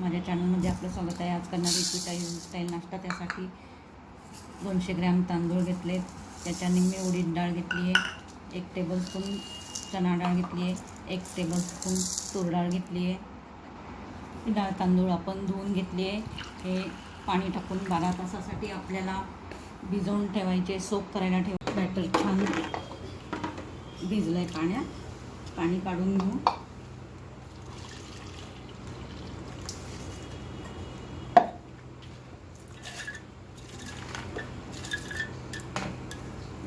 माझ्या चॅनलमध्ये आपलं स्वागत आहे. आज करणारी स्टाईल स्टाईल नाश्ता. त्यासाठी दोनशे ग्रॅम तांदूळ घेतले. त्याच्या मी उडीद डाळ घेतली आहे. एक टेबलस्पून चणा डाळ घेतली आहे. एक टेबलस्पून तूर डाळ घेतली आहे. डाळ तांदूळ आपण धुवून घेतली आहे. हे पाणी टाकून बारा तासासाठी आपल्याला भिजवून ठेवायचे सोप करायला ठेव बॅटर छान भिजलं आहे पाण्यात. पाणी काढून घेऊ.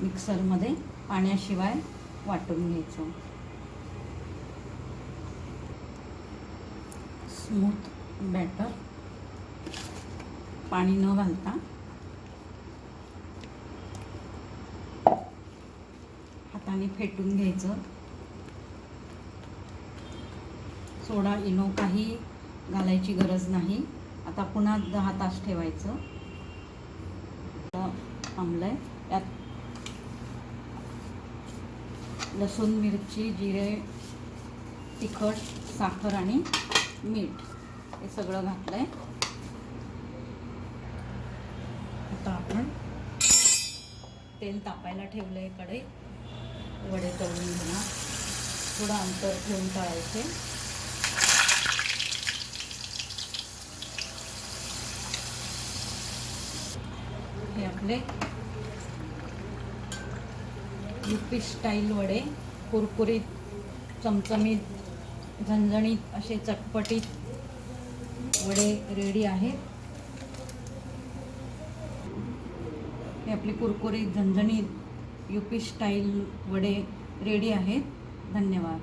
मिक्सरमध्ये पाण्याशिवाय वाटून घ्यायचं. Smooth batter. पाणी न घालता. हाताने फेटून घ्यायचं. सोडा इनो काही घालायची गरज नाही. आता पुन्हा दहा तास ठेवायचं. थांबलंय. त्यात लसूण मिरची जिरे तिखट साखर आणि मीठ हे सगळं घातलं आहे आता आपण तेल तापायला ठेवलं आहे कडे वडे तळून घेणार. थोडं अंतर ठेवून तळायचे. हे आपले युपी स्टाईल वडे कुरकुरीत चमचमीत झणझणीत असे चटपटीत वडे रेडी आहेत. हे आपले कुरकुरीत झणझणीत युपी स्टाईल वडे रेडी आहेत. धन्यवाद.